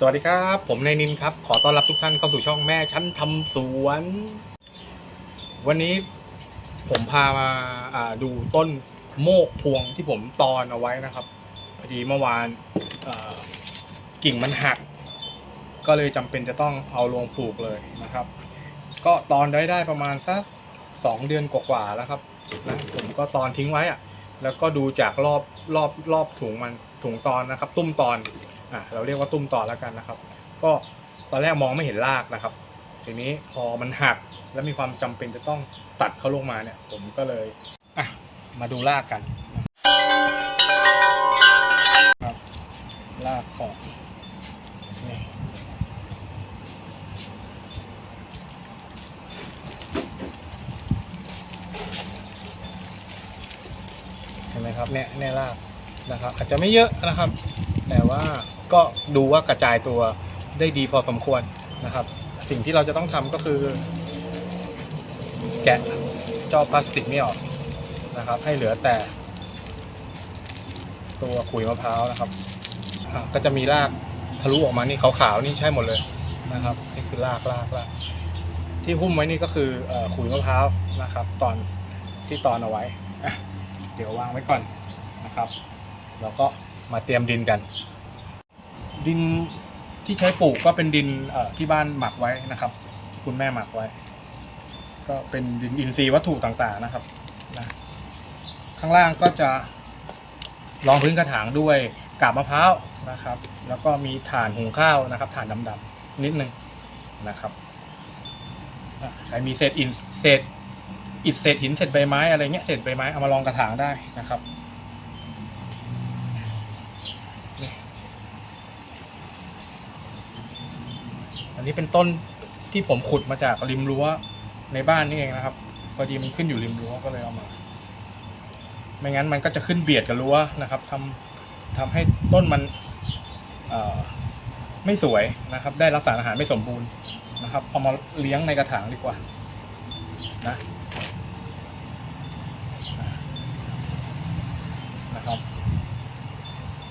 สวัสดีครับ ผมนายนินครับ ขอต้อนรับทุกท่านเข้าสู่ช่องแม่ชั้นทำสวน วันนี้ผมพามาาดูต้นโมกพวงที่ผมตอนเอาไว้นะครับพอดีเมื่อวานกิ่งมันหัก ก็เลยจำเป็นจะต้องเอาลงปลูกเลยนะครับ ก็ตอนได้ได้ประมาณสักสองเดือนกว่าๆแล้วครับนะผมก็ตอนทิ้งไว้อะแล้วก็ดูจากรอบรอบรอบถุงมันถุงตอนนะครับ ตุ้มตอน อะเราเรียกว่าตุ้มต่อแล้วกันนะครับ ก็ตอนแรกมองไม่เห็นรากนะครับ ทีนี้พอมันหักแล้วมีความจำเป็นจะต้องตัดเขาลงมาเนี่ย ผมก็เลยอะมาดูรากกันนะครับรากของนี่เห็นไหมครับเนี่ยเนี่ยรากนะครับ อาจจะไม่เยอะนะครับ แต่ว่า ก็ดูว่ากระจายตัวได้ดีพอสมควรนะครับ สิ่งที่เราจะต้องทำก็คือ แกะจ้าพลาสติกนี่ออกนะครับ ให้เหลือแต่ ตัวขุยมะพร้าวนะครับ ก็จะมีรากทะลุออกมานี่ขาวๆนี่ใช่หมดเลยนะครับนี่คือรากรากรากที่หุ้มไว้นี่ก็คืออขุยมะพร้าวนะครับ ตอนที่ตอนเอาไว้ เดี๋ยววางไว้ก่อนนะครับ แล้วก็มาเตรียมดินกัน ดินที่ใช้ปลูกก็เป็นดินเอที่บ้านหมักไว้นะครับ คุณแม่หมักไว้ ก็เป็นดินอินทรีย์วัตถุต่างๆนะครับนะข้างล่างก็จะรองพื้นกระถางด้วยกาบมะพร้าวนะครับ แล้วก็มีถ่านหุงข้าวนะครับถ่านดำๆนิดนึงนะครับใครมีเศษอินเศษอิฐเศษหินเศษใบไม้อะไรเงี้ยเศษใบไม้เอามาลองกระถางได้นะครับ อันนี้เป็นต้นที่ผมขุดมาจากริมรั้วในบ้านนี่เองนะครับพอดีมันขึ้นอยู่ริมรั้วก็เลยเอามา ไม่งั้นมันก็จะขึ้นเบียดกับรั้วนะครับทำทำให้ต้นมันไม่สวยนะครับ ได้รับสารอาหารไม่สมบูรณ์นะครับเอามาเลี้ยงในกระถางดีกว่านะนะครับ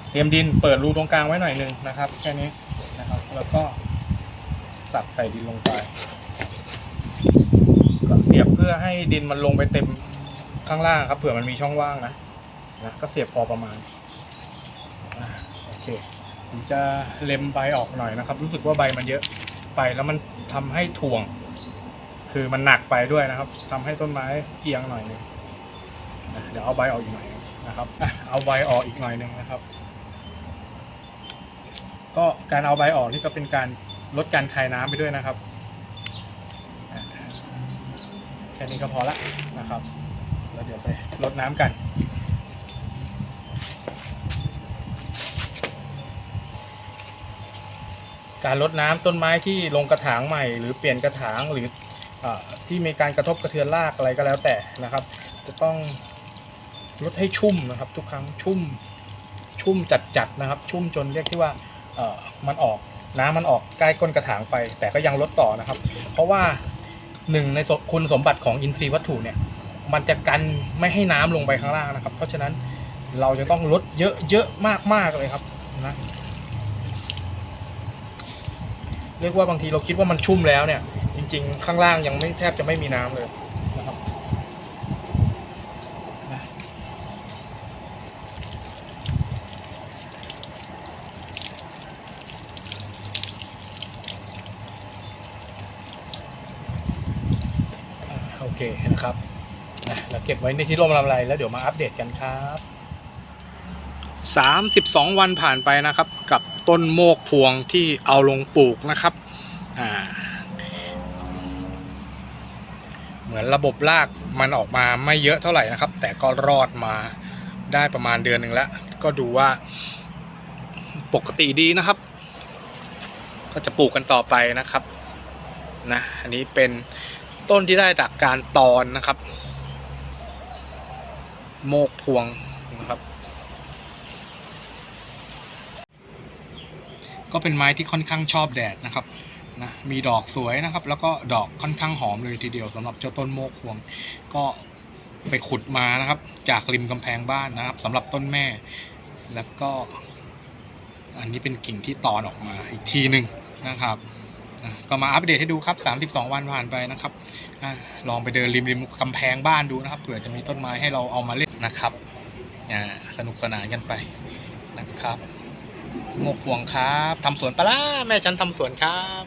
เตรียมดินเปิดรูตรงกลางไว้หน่อยหนึงนะครับ แค่นี้นะครับ แล้วก็ สับใส่ดินลงไปก็เสียบเพื่อให้ดินมันลงไปเต็มข้างล่างครับเผื่อมันมีช่องว่างนะนะก็เสียบพอประมาณโอเคผมจะเล็มใบออกหน่อยนะครับ รู้สึกว่าใบมันเยอะไปแล้วมันทำให้ถ่วง คือมันหนักไปด้วยนะครับทำให้ต้นไม้เอียงหน่อยนึงนะเดี๋ยวเอาใบออกอีกหน่อยนะครับเอาใบออกอีกหน่อยหนึงนะครับ ก็การเอาใบออกนี่ก็เป็นการ ลดการคายน้ำไปด้วยนะครับ แค่นี้ก็พอละนะครับแล้วเดี๋ยวไปลดน้ำกันการลดน้ำต้นไม้ที่ลงกระถางใหม่ หรือเปลี่ยนกระถางหรืออที่มีการกระทบกระเทือนรากอะไรก็แล้วแต่นะครับ จะต้องลดให้ชุ่มนะครับ ทุกครั้งชุ่มชุ่มจัดๆนะครับ ชุ่มจนเรียกที่ว่ามันออก น้ำมันออกใกล้ก้นกระถางไป แต่ก็ยังลดต่อนะครับ เพราะว่าหนึ่งในคุณสมบัติของอินทรีย์วัตถุเนี่ย มันจะกันไม่ให้น้ำลงไปข้างล่างนะครับ เพราะฉะนั้นเราจะต้องลดเยอะเยอะมากมากๆเลยครับนะเรียกว่าบางทีเราคิดว่ามันชุ่มแล้วเนี่ย จริง ๆ ข้างล่างยังไม่แทบจะไม่มีน้ำเลยนะครับนะ อ่าโอ เคนะครับนะเราเก็บไว้ในที่ร่มลำไรแล้วเดี๋ยวมาอัปเดตกันครับ32 วันผ่านไปนะครับ กับต้นโมกพวงที่เอาลงปลูกนะครับอ่าเหมือนระบบรากมันออกมาไม่เยอะเท่าไหร่นะครับ แต่ก็รอดมาได้ประมาณเดือนหนึ่งแล้ว ก็ดูว่าปกติดีนะครับ ก็จะปลูกกันต่อไปนะครับนะอันนี้เป็น ต้นที่ได้จากการตอนนะครับ โมกพวงนะครับ ก็เป็นไม้ที่ค่อนข้างชอบแดดนะครับนะมีดอกสวยนะครับ แล้วก็ดอกค่อนข้างหอมเลยทีเดียวสำหรับเจ้าต้นโมกพวง ก็ไปขุดมานะครับ จากริมกำแพงบ้านนะครับสำหรับต้นแม่ แล้วก็ อันนี้เป็นกิ่งที่ตอนออกมาอีกทีหนึ่งนะครับ ก็มาอัปเดตให้ดูครับ 32 วันผ่านไปนะครับอลองไปเดินริมริมกำแพงบ้านดูนะครับเผื่อจะมีต้นไม้ให้เราเอามาเล่นนะครับอ่าสนุกสนานกันไปนะครับงกพวงครับทำสวนป่าแม่ฉันทำสวนครับ